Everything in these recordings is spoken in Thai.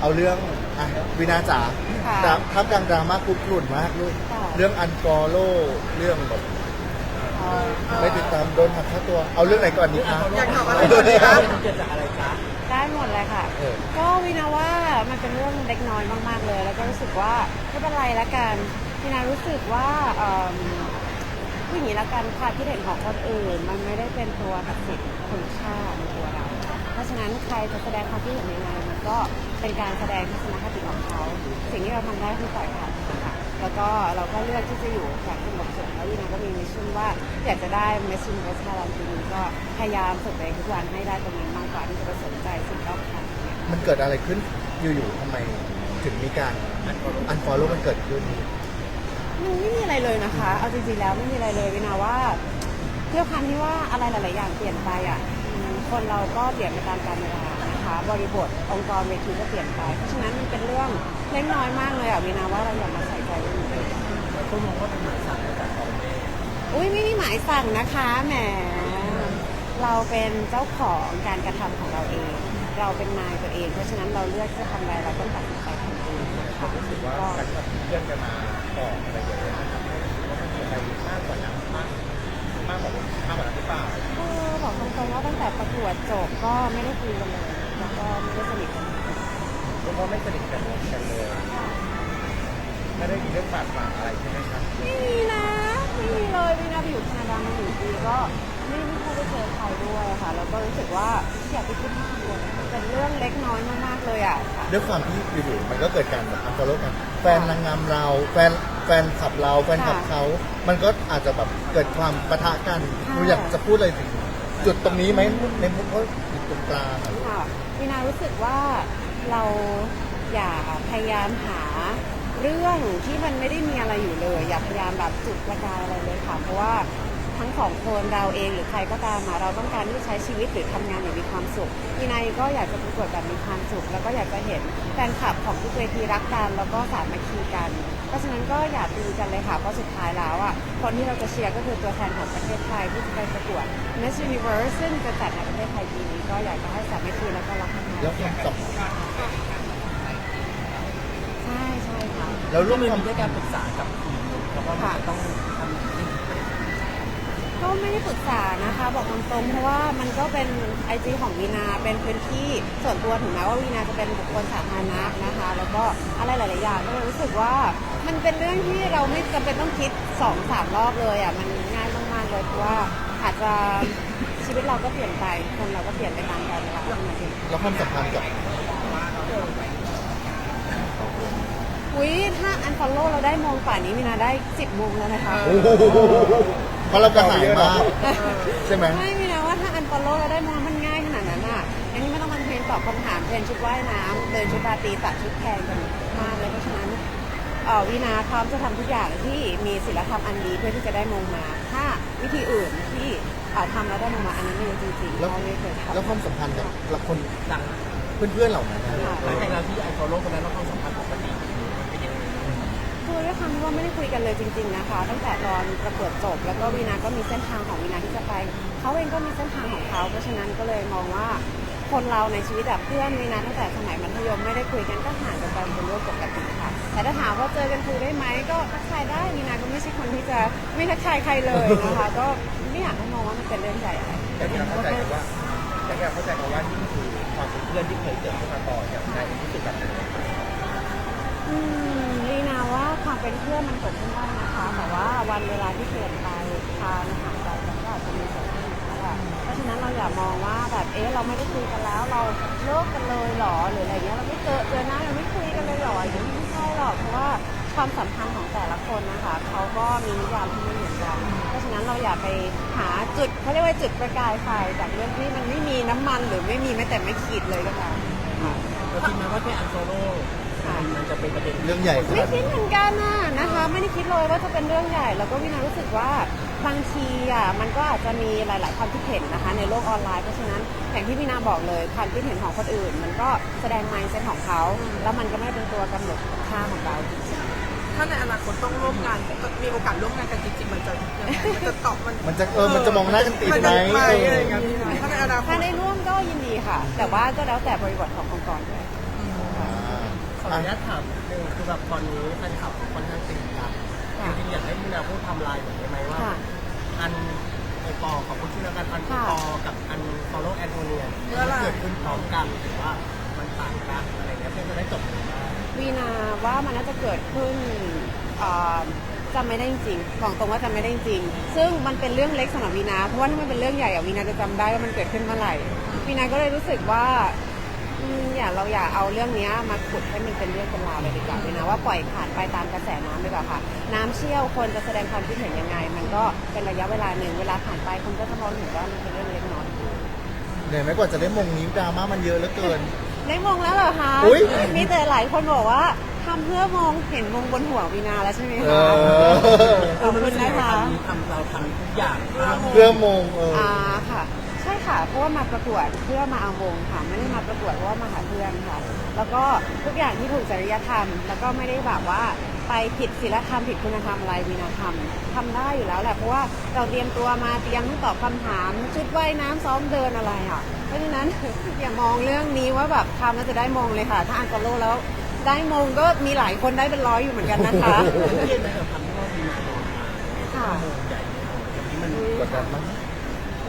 เอาเรื่องอะวินาจ๋าค่ะดราท่ามกลางดราม่าคุกรุ่นมากลูกค่ะ เรื่องอันฟอลโล่เรื่องแบบไม่ติดตามโดนหักค่าตัว เอาเรื่องไหนก่อนดีคะอยากถามอะไรก่อนดีคะได้หมดเลยค่ะ เออ ก็วินาว่ามันเป็นเรื่องเล็กน้อยมาก ๆ เลย แล้วก็รู้สึกว่าไม่เป็นไรละกันวินารู้สึกว่าเอิ่มผู้หญิงละกันความคิดเห็นของคนอื่น มันไม่ได้เป็นตัวตัดสินคุณค่าในตัวเรา เพราะฉะนั้นใครจะแสดงความคิดเห็นยังไงมันก็เป็นการแสดงทัศนคติของเขาสิ่งที่เราทำได้คือปล่อยผ่านค่ะแล้วก็เราก็เลือกที่จะอยู่อย่างสงบสุขแล้ววินาก็มีมิชชั่นว่าอยากจะได้ Miss Universe Thailand ปีนี้ก็พยายามฝึกตัวเองทุกวันให้ได้ตรงนี้มากกว่าที่จะไปสนใจสิ่งรอบข้างเนี่ยมันเกิดอะไรขึ้นอยู่ๆทำไมถึงมีการอันฟอลโล่มันเกิดขึ้นมันไม่มีอะไรเลยนะคะ เอาจริงๆแล้วไม่มีอะไรเลยวินาว่าเพื่อความที่ว่าอะไรหลาย ๆ อย่างเปลี่ยนไปอะอืม คนเราก็เปลี่ยนไปตามกาลเวลานะคะบริบทองค์กรเวทีก็เปลี่ยนไป เพราะฉะนั้นมันเป็นเรื่องเล็กน้อยมากเลยอะวินาว่าเราอย่ามาใส่ใจเรื่องนี้เลยคนมองว่าเป็นหมายสั่งจากพ่อแม่อุ้ยไม่มีหมายสั่งนะคะแหมเราเป็นเจ้าของการกระทำของเราเอง เราเป็นนายตัวเอง เพราะฉะนั้นเราเลือกที่จะทำอะไรเราต้องตัดสินใจทำเองนะคะรู้สึกว่าก็การที่เพื่อนกันมาก่อนอะไรอย่างเงี้ยมันทำให้รู้สึกว่ามันมีอะไรมากกว่านั้นมาก มากกว่ามากกว่านั้นหรือเปล่าเออบอกตรงๆว่าตั้งแต่ประกวดจบก็ไม่ได้คุยกันเลย แล้วก็ไม่ได้สนิทกันเลยเพราะว่าไม่สนิทกันกันเลย ไม่ได้มีเรื่องบาดหมางอะไรใช่ไหมครับไม่มีนะไม่มีเลยวินาไปอยู่แคนาดามาหนึ่งปีก็ไม่ไม่ค่อยได้เจอใครด้วยค่ะ แล้วก็รู้สึกว่าอยากไปคิดมากเลยเป็นเรื่องเล็กน้อยมากๆเลยอะค่ะ ด้วยความที่อยู่ๆมันก็เกิดการแบบอันฟอลโล่กัน แฟนนางงามเราแฟน แฟนขับเราแฟนขับเขามันก็อาจจะแบบเกิดความปะทะกันหนูอยากจะพูดอะไรถึงจุดตรงนี้ไหมในมุมเขาอยู่ตรงกลางอะลูกค่ะวินารู้สึกว่าเราอย่าพยายามหาเรื่องที่มันไม่ได้มีอะไรอยู่เลย อย่าพยายามแบบจุดประกายอะไรเลยค่ะเพราะว่า ทั้งสองคนเราเองหรือใครก็ตามมาเราต้องการที่จะใช้ชีวิตหรือทำงานอย่างมีความสุขวินัยก็อยากจะประกวดแบบมีความสุข แล้วก็อยากจะเห็นแฟนคลับของทุกเวทีรักกันแล้วก็สามัคคีกัน เพราะฉะนั้นก็อย่าตีกันเลยค่ะเพราะสุดท้ายแล้วอะคนที่เราจะเชียร์ก็คือตัวแทนของประเทศไทยที่จะไปประกวด Miss Universe ซึ่งจะจัดในประเทศไทยปีนี้ก็อยากจะให้สามัคคีแล้วก็รักกันแล้วความสัมใช่ใช่ค่ะแล้วร่วมมีความด้วยการปรึกษากับทีมเพราะว่ามันจะต้องทำอย่างนี้ ก็ไม่ได้ปรึกษานะคะ บอกตรงๆเพราะว่ามันก็เป็นไอจีของวีนาเป็นพื้นที่ส่วนตัวถึงแม้ว่าวีนาจะเป็นบุคคลสาธารณะนะคะ แล้วก็อะไรหลายๆอย่างก็เลยรู้สึกว่ามันเป็นเรื่องที่เราไม่จำเป็นต้องคิดสองสามรอบเลยอะมันง่ายมากๆเลยเพราะว่าอาจจะชีวิตเราก็เปลี่ยนไปคนเราก็เปลี่ยนไปตามกาลเวลาเท่านั้นเองแล้วความสัมพันธ์กับอุ้ยถ้าอันฟอลโล่เราได้มองป่านนี้วีนาได้สิบโมงแล้วนะคะโอ้โห เพราะเรากระหายมากใช่ไหมไม่มีนะว่าถ้าอันฟอลโล่แล้วได้มองมันง่ายขนาดนั้นอะอันนี้ไม่ต้องมาเทรนตอบคำถามเทรนชุดว่ายน้ำเดินชุดราตรีตัดชุดแพงกันมากเลยเพราะฉะนั้นเอ่อวีนาพร้อมจะทำทุกอย่างที่มีศีลธรรมอันดีเพื่อที่จะได้มงมา ถ้าวิธีอื่นที่เอ่อทำแล้วได้มงมาอันนั้นไม่รู้จริงๆแล้วเพราะไม่เคยทำแล้วความสัมพันธ์กับละคนดังเพื่อนๆเหล่านั้นนะค่ะหลังจากเราที่ไอโฟโลคนนั้นเราความสัมพันธ์ปกติเป็นยังไง คือ ด้วยความที่ว่าไม่ได้คุยกันเลยจริง ๆนะคะ ตั้งแต่ตอนประกวดจบ แล้วก็วีนาก็มีเส้นทางของวีนาที่จะไปเขาเองก็มีเส้นทางของเขาเพราะฉะนั้นก็เลยมองว่าคนเราในชีวิตแบบเพื่อนวีนาตั้งแต่สมัยมัธยมไม่ได้คุยกันก็ห่างกันไปเป็นเรื่องปกติค่ะ แต่ถ้าถามว่าเจอกันคุยได้ไหมก็ทักทายได้วีนาก็ไม่ใช่คนที่จะไม่ทักทายใครเลยนะคะ ก็ไม่อยากให้มองว่ามันเป็นเรื่องใหญ่อะไรแต่ที่เราเข้าใจกันว่าแต่ที่เราเข้าใจกันว่านี่คือความเป็นเพื่อนที่เคยเกิดขึ้นมาก่อนอย่างไรรู้สึกแบบนั้นอืมลีนา ว่าความเป็นเพื่อนมันเกิดขึ้นได้นะคะ แต่ว่าวันเวลาที่เปลี่ยนไปทางห่างไกลกันก็อาจจะมีส่วนที่นะคะเพราะฉะนั้นเราอย่ามองว่าแบบเอ๊ะเราไม่ได้คุยกันแล้ว เราเลิกกันเลยหรอหรืออะไรเงี้ยเราไม่เจอเจอหน้าเราไม่คุยกันเลยหรออย่างนี้ไม่ใช่หรอกเพราะว่าความสัมพันธ์ของแต่ละคนนะคะเขาก็มีนิยามที่ไม่เหมือนกันเพราะฉะนั้นเราอย่าไปหาจุดเขาเรียกว่าจุดประกายไฟจากเรื่องที่มันไม่มีน้ำมันหรือไม่มีแม้แต่ไม่ขีดเลยก็ตามค่ะเราคิดไหมว่าแค่อันโซโล่ มันจะเป็นประเด็นเรื่องใหญ่ขไม่นาดคิดนี้เหมือนกันนะนะคะ ไม่ได้คิดเลยว่าจะเป็นเรื่องใหญ่ แล้วก็วินารู้สึกว่าบางทีอะมันก็อาจจะมีหลาย ๆ ความคิดเห็นนะคะ ในโลกออนไลน์เพราะฉะนั้นอย่างที่พี่นาบอกเลยความคิดเห็นของคนอื่น มันก็แสดง mindset ของเขา แล้วมันก็ไม่เป็นตัวกำหนดค่าของเราถ้าในอนาคตต้องร่วมงานมีโอกาสร่วมงานกันจริงๆมันจะยังไงมันจะตอบมันมันจะเออมันจะมองหน้ากันติดมันไหมจะไปเออะไรออย่างเงี้ยถ้าในอนาคถ้าตได้ร่วมก็ยินดีค่ะ แต่ว่าก็แล้วแต่บริบทขององค์กรด้วยอ่าข ออนุญาตถามนิดนึงคือแบบตอนนี้แฟนคลับค่อนข้างตีกันจริงๆอยากให้พี่นาพูดไทำลายหน่อยได้ไหมว่า ค่ะ อันโอปอขอบคุณชื่อแล้วกันอันโอค่ะปอกับอันฟอลโล่แอนโทเนียมันเกิดขึ้นพร้อมกันหรือว่ามันต่างกันอะไรเงี้ยเพื่อจะได้จบเลยว่าวีนาว่ามันน่าจะเกิดขึ้นเอ่อจำไม่ได้จริงๆบอกตรงว่าจำไม่ได้จริงซึ่งมันเป็นเรื่องเล็กสำหรับวีนา เพราะว่าถ้ามันเป็นเรื่องใหญ่อะวีนาจะจำได้ว่ามันเกิดขึ้นเมื่อไหร่วีนาก็เลยรู้สึกว่า อืมอย่าเราอย่าเอาเรื่องเนี้ยมาขุดให้มันเป็นเรื่องเป็นราวเลยดีกว่าวีนาว่าปล่อยผ่านไปตามกระแสน้ำดีกว่าค่ะ น้ำเชี่ยวคนจะแสดงความคิดเห็นยังไง มันก็เป็นระยะเวลาหนึ่งเวลาผ่านไปคนก็จะมองเห็นว่ามันเป็นเรื่องเล็กน้อยเหนื่อยไหมกว่าจะได้มงนี้ดราม่ามันเยอะเหลือเกิน ได้มงแล้วเหรอคะอุ๊ยมีแต่หลายคนบอกว่าทำเพื่อมองเห็นมงบนหัววีนาแล้วใช่ไหมเอคะอ ขอบคุณนะคะทำเราทำทุกอย่างเพื่อเพื่อมงเออ อ่าค่ะใช่ ค่ะ เพราะว่ามาประกวดเพื่อมาเอามงค่ะ ไม่ได้มาประกวดเพราะว่ามาหาเพื่อนค่ะ แล้วก็ทุกอย่างที่ถูกจริยธรรม แล้วก็ไม่ได้แบบว่าไปผิดศีลธรรมผิดคุณธรรมอะไรวีนาทำทำได้อยู่แล้วแหละเพราะว่าเราเตรียมตัวมาเตรียมตอบคำถามชุดว่ายน้ำซ้อมเดินอะไรอะ เพราะฉะนั้น อย่ามองเรื่องนี้ว่าแบบทำแล้วจะได้มงเลยค่ะ ถ้าอันกอโลแล้วได้มงก็มีหลายคนได้เป็นร้อยอยู่เหมือนกันนะคะเครียดไหมกับคำที่ว่ามีนาโดนมาค่ะโมงใหญ่เนี่ยอย่างนี้มัน กดดันมั้ง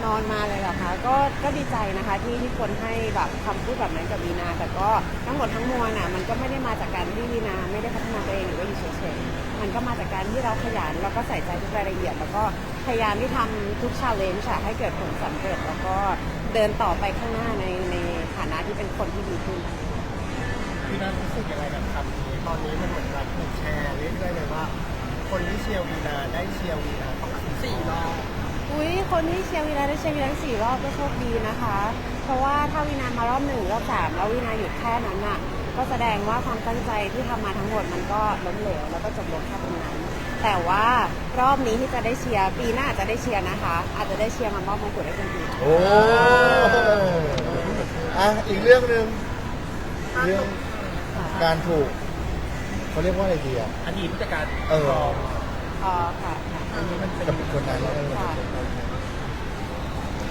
นอนมาเลยเหรอคะก็ก็ดีใจนะคะที่ที่คนให้แบบคำพูดแบบนั้นกับวีนา แต่ก็ทั้งหมดทั้งมวลน่ะมันก็ไม่ได้มาจากการที่วีนาไม่ได้พัฒนาตัวเองหรือว่าอยู่เฉยๆมันก็มาจากการที่เราขยันแล้วก็ใส่ใจทุกรายละเอียด แล้วก็พยายามที่ทำทุกชาเลนจ์ให้เกิดผลสำเร็จ แล้วก็เดินต่อไปข้างหน้าในในฐานะที่เป็นคนที่ดีขึ้น พี่นารู้สึกยังไงกับคำนี้ตอนนี้มันเหมือนกับถูกแชร์เรื่อยๆเลยว่า คนที่เชียร์วีนาได้เชียร์วีนาต้องสี่รอบ อุ้ยคนที่เชียร์วีนาได้เชียร์วีนาทั้งสี่รอบก็โชคดีนะคะ เพราะว่าถ้าวีนามารอบหนึ่งรอบสามแล้ววีนาหยุดแค่นั้นน่ะ ก็แสดงว่าความตั้งใจที่ทำมาทั้งหมดมันก็ล้มเหลวแล้วก็จบลงแค่ตรงนั้น แต่ว่ารอบนี้ที่จะได้เชียร์ปีหน้าอาจจะได้เชียร์นะคะ อาจจะได้เชียร์มามอบมงกุฎให้คนอื่นโอ้อะอีกเรื่องหนึ่งเรื่องการถูกเขาเรียกว่าอะไรดีอะอดีตผู้จัดการเออรองอ๋อค่ะ ค่ะอันนี้มันเป็นกับคนนั้นแล้วกันค่ะ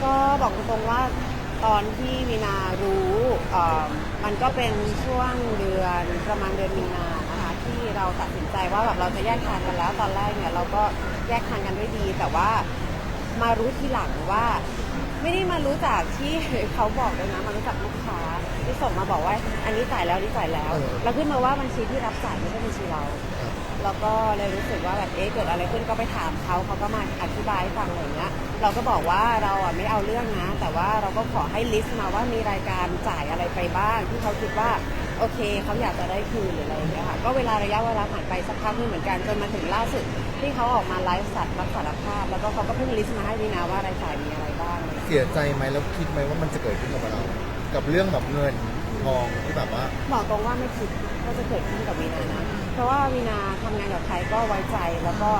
ก็บอกตรงๆว่าตอนที่วีนารู้มันก็เป็นช่วงเดือนประมาณเดือนมีนานะคะที่เราตัดสินใจว่าแบบเราจะแยกทางกันแล้ว ตอนแรกเนี่ยเราก็แยกทางกันด้วยดี แต่ว่ามารู้ทีหลังว่า ไม่ได้มารู้จากที่เขาบอกเลยนะมารู้จักลูกค้าที่ส่งมาบอกว่า อันนี้จ่ายแล้วนนี้จ่ายแล้วแล้วขึ้นมาว่าบัญชีที่รับจ่ายไม่ใช่บัญชีเรา แล้วก็เลยรู้สึกว่าแบบเอ๊ะเกิดอะไรขึ้นก็ไปถามเขาเขาก็มาอธิบายให้ฟังอะไรอย่างเงี้ยเราก็บอกว่าเราอะไม่เอาเรื่องนะ แต่ว่าเราก็ขอให้ลิสต์มาว่ามีรายการจ่ายอะไรไปบ้างที่เขาคิดว่าโอเคเขาอยากจะได้คืนหรืออะไรอย่างเงี้ยค่ะก็เวลาระยะเวลาผ่านไปสักพักหนึงเหมือนกันจนมาถึงล่าสุดที่เขาออกมาไลฟ์สัตว์รับสารภาพ แล้วก็เขาก็เพิ่งลิสต์มาให้ดีนะว่ารายจ่ายมีอะไรบ้างเสียใจไหมแล้วคิดไหมว่ามันจะเกิดขึ้นกับเรา กับเรื่องแบบเงินทองที่แบบว่าบอกตรงว่าไม่คิดว่าจะเกิดขึ้นกับวีนานะ เพราะว่าวีนาทำงานกับใครก็ไว้ใจแล้วก็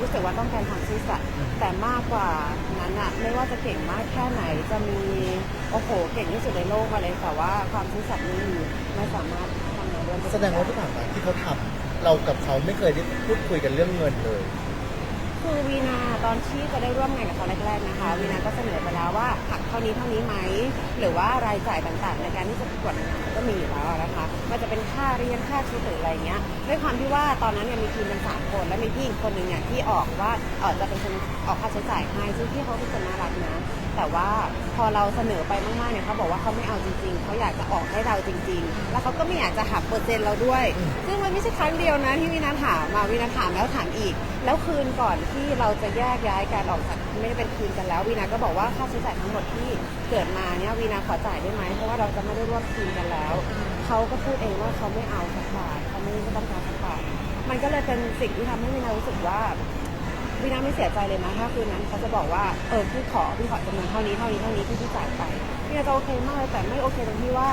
รู้สึกว่าต้องการความซื่อสัตย์แต่มากกว่านั้นอะไม่ว่าจะเก่งมากแค่ไหนจะมีโอ้โหเก่งที่สุดในโลกมาเลยแต่ว่าความซื่อสัตย์ไม่มีไม่สามารถทำงานร่วมกันแสดงว่าที่ผ่านมาที่เขาทำเรากับเขาไม่เคยได้พูดคุยกันเรื่องเงินเลย คือวีนาตอนที่จะได้ร่วมงานกับเขาแรกๆนะคะวีนาก็เสนอไปแล้วว่าหักเท่านี้เท่านี้ไหมหรือว่ารายจ่ายต่างๆ ในการที่จะประกวดนางงามก็มีอยู่แล้วนะคะมันจะเป็นค่าเรียนค่าชุดหรืออะไรเงี้ยด้วยความที่ว่าตอนนั้นเนี่ยมีทีมเป็นสามคน และมีพี่อีกคนหนึ่งเนี่ยที่ออกว่าเออจะเป็นคนออกค่าใช้จ่ายให้ซึ่งพี่เขาเป็นคนน่ารักนะ แต่ว่าพอเราเสนอไปมากๆเนี่ยเขาบอกว่าเขาไม่เอาจริงๆเขาอยากจะออกให้เราจริง ๆ แล้วเขาก็ไม่อยากจะหักเปอร์เซ็นต์เราด้วย ซึ่งมันไม่ใช่ครั้งเดียวนะที่วินาถามมาวินาถามแล้วถามอีก แล้วคืนก่อนที่เราจะแยกย้ายกันออกจากไม่ได้เป็นคืนกันแล้ววีนาก็บอกว่าค่าใช้จ่ายทั้งหมดที่เกิดมาเนี่ยวีนาขอจ่ายได้ไหมเพราะว่าเราจะไม่ได้ร่วมทีมกันแล้วเขาก็พูดเองว่าเขาไม่เอาสักบาทเขาไม่ต้องการสักบาทมันก็เลยเป็นสิ่งที่ทำให้วีนารู้สึกว่า วีนาไม่เสียใจเลยนะถ้าคืนนั้นเขาจะบอกว่าเออพี่ขอพี่ขอจำนวนเท่านี้เท่านี้เท่านี้ที่พี่จ่ายไปวีนาจะโอเคมากเลยแต่ไม่โอเคตรงที่ว่า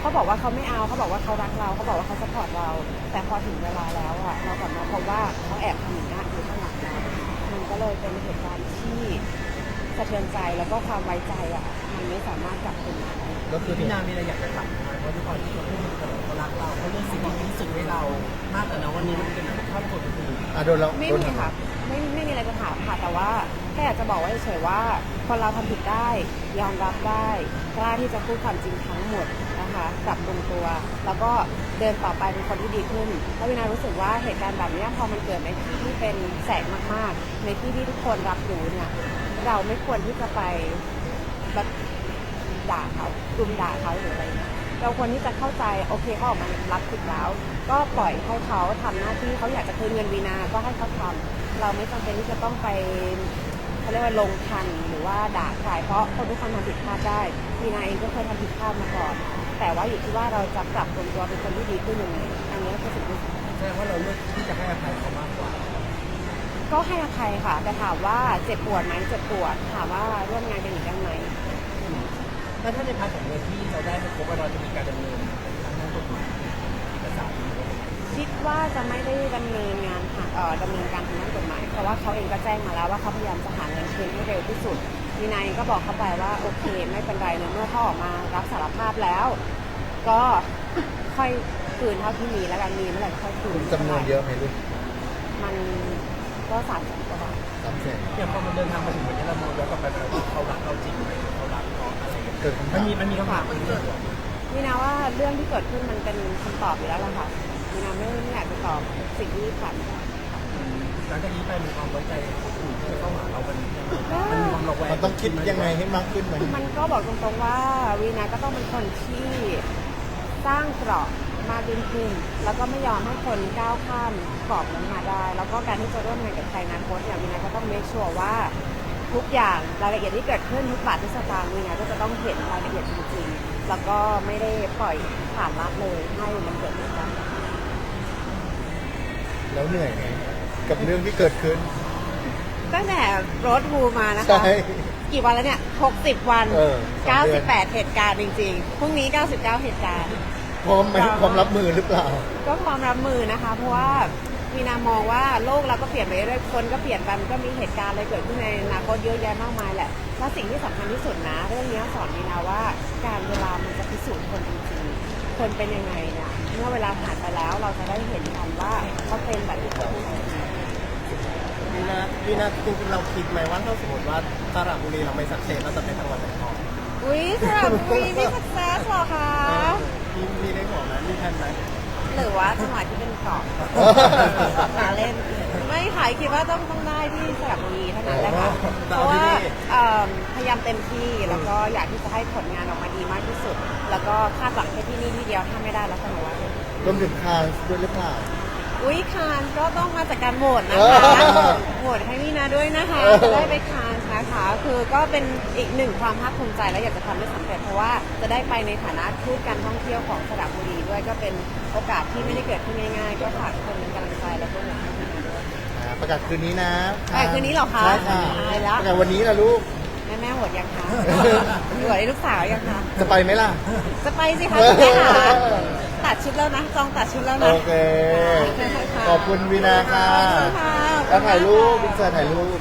เขาบอกว่าเขาไม่เอาเขาบอกว่าเขารักเราเขาบอกว่าเขาสปอร์ตเรา แต่พอถึงเวลาแล้วอะเรากลับมาพบว่าเขาแอบทำอย่างนี้อยู่ข้างหลังเรามันก็เลยเป็นเหตุการณ์ที่สะเทือนใจแล้วก็ความไว้ใจอะมันไม่สามารถกลับคืนมาได้ก็คือพี่นามีอะไรอยากจะถามไหมเพราะทุกคนที่เขาพูดกันเขารักเราเขาเลือกสิ่งที่ดีที่สุดให้เรา มากแต่นะวันนี้มันเป็นครอบครัวคนอื่นอะโดนเราไม่โดนมีทำค่ะ ไม่ไม่มีอะไรจะถามค่ะ แต่ว่าแค่อยากจะบอกไว้เฉยๆว่าคนเราทำผิดได้ ยอมรับได้กล้าที่จะพูดความจริงทั้งหมดนะคะคะปรับปรุงตัว แล้วก็เดินต่อไปเป็นคนที่ดีขึ้นเพราะวินารู้สึกว่าเหตุการณ์แบบเนี้ยพอมันเกิดในที่ที่เป็นแสงมากๆ ในที่ที่ทุกคนรับรู้เนี่ยเราไม่ควรที่จะไปแบบด่าเขารุมด่าเขาหรืออะไรเงี้ยเราควรที่จะเข้าใจโอเคเขาออกมารับผิดแล้ว ก็ปล่อยให้เขาทำหน้าที่เขาอยากจะคืนเงินวีนาก็ให้เขาทำ เราไม่จำเป็นที่จะต้องไปเขาเรียกว่าลงทันหรือว่าด่าใครเพราะคนทุกคนทำผิดพลาดได้วีนาเองก็เคยทำผิดพลาดมาก่อน แต่ว่าอยู่ที่ว่าเราจะปรับปรุงตัวเป็นคนที่ดีขึ้นยังไงอันนี้คือสิ่งที่สำคัญแสดงว่าเราเลือกที่จะให้อภัยเขามากกว่า ก็ให้อภัยค่ะ แต่ถามว่าเจ็บปวดไหมเจ็บปวดถามว่าร่วมงานกันอีกได้ไหมแล้วถ้าในพาร์ทของเงินที่เราได้ไปครบเราจะมีการดำเนินทางด้านกฎหมายเอกสาร คิดว่าจะไม่ได้ดำเนินงานหาเอ่อดำเนินการทางด้านกฎหมาย เพราะว่าเขาเองก็แจ้งมาแล้วว่าเขาพยายามจะหาเงินคืนให้เร็วที่สุดมีนายก็บอกเขาไปว่าโอเค ไม่เป็นไรในเมื่อเขาออกมารับสารภาพแล้ว ก็ค่อยคืนเท่าที่มีแล้วกันมีเมื่อไหร่ก็ค่อยคืนจำนวนเยอะไหมลูกมันก็สามแสนกว่าบาท สามแสนอย่างพอมันเดินทางมาถึงวันนี้เรามองย้อนกลับไปว่าเขารักเราจริงไหมเขารักเราอะไรอย่างเงี้ยเกิดคำมัถานมมีมันมีคำถามมันเกิดมีนาว่าเรื่องที่เกิดขึ้นมันเป็นคำตอบอยู่แล้วล่ะค่ะ มีนาไม่ไม่อยากจะตอบสิ่งที่ผ่านมาหลังจากนี้ไปมีความไว้ใจคนอื่นที่จะเข้าหาเรามันมันมีความระแวงมันต้องคิดยังไงให้มากขึ้นไหมมันก็บอกตรงๆว่าวีนาก็ต้องเป็นคนที่สร้างเกราะมากยิ่งขึ้น แล้วก็ไม่ยอมให้คนก้าวข้ามกรอบนั้นมาได้ แล้วก็การที่จะร่วมงานกับใครนั้นโค้ชอย่างวีนาก็ต้องเมคชัวร์ว่าทุกอย่างรายละเอียดที่เกิดขึ้นทุกบาททุกสตางค์วีนาก็จะต้องเห็นรายละเอียดจริงๆ แล้วก็ไม่ได้ปล่อยผ่านละเลยให้มันเกิดเหตุการณ์ แล้วเหนื่อยไหมกับเรื่องที่เกิดขึ้น ตั้งแต่รถทูมานะคะ ใช่ กี่วันแล้วเนี่ย 60 วัน เออสองเดือน 98 เหตุการณ์จริงๆ พรุ่งนี้ 99 เหตุการณ์ พร้อมไหมพร้อมรับมือหรือเปล่า ก็ความรับมือนะคะ เพราะว่ามีนามองว่าโลกเราก็เปลี่ยนไปเรื่อยๆคนก็เปลี่ยนไปมันก็มีเหตุการณ์อะไรเกิดขึ้นในอนาคตเยอะแยะมากมายแหละและสิ่งที่สำคัญที่สุดนะ เรื่องนี้สอนมีนาว่าการเวลามันจะพิสูจน์คนจริงๆคนเป็นยังไงเนี่ย เมื่อเวลาผ่านไปแล้วเราจะได้เห็นกันว่าเขาเป็นแบบที่เขาพูดจริงวีนาวีนาจริงๆเราคิดไหมว่าถ้าสมมติว่าสระบุรีเราไม่สักเซสเราจะไปจังหวัดไหนต่ออุ้ยสำหรับวีนี่สักเซสหรอคะมีมีได้บอกไหมมีแผนไหมหรือว่าจังหวัดที่เป็นเกาะหาเล่น ไม่ค่ะคิดว่าต้องต้องได้ที่สระบุรีเท่านั้นแหละค่ะเพราะว่าเอิ่มพยายามเต็มที่แล้วก็อยากที่จะให้ผลงานออกมาดีมากที่สุด แล้วก็คาดหวังแค่ที่นี่ที่เดียวถ้าไม่ได้แล้วก็หนูว่ารวมถึงคานส์ด้วยหรือเปล่า อุ้ยคานก็ต้องมาจากการโหวตนะเอคะอโหวตให้วีนาด้วยนะคะเออ จะได้ไปคานนะคะคือก็เป็นอีกหนึ่งความภาคภูมิใจและอยากจะทำให้สำเร็จเพราะว่าจะได้ไปในฐานะทูตการท่องเที่ยวของสระบุรีด้วยก็เป็นโอกาสที่ไม่ได้เกิดขึ้นง่ายๆ ก็ฝากคนเป็นกำลังใจแล้วก็หวังให้วีนาด้วยอ่า ประกาศคืนนี้นะประกาศคืนนี้เหรอคะใช่ค่ะตายแล้ว ประกาศวันนี้นะลูก แม่แม่โหวตยังคะโหวตให้ลูกสาวยังคะ จะไปไหมล่ะ จะไปสิคะจะไปหาตัดชุดแล้วนะจองตัดชุดแล้วนะ โอเค ขอบคุณวีนาค่ะขอบคุณค่ะแล้วถ่ายรูปวินเซอร์ถ่ายรูป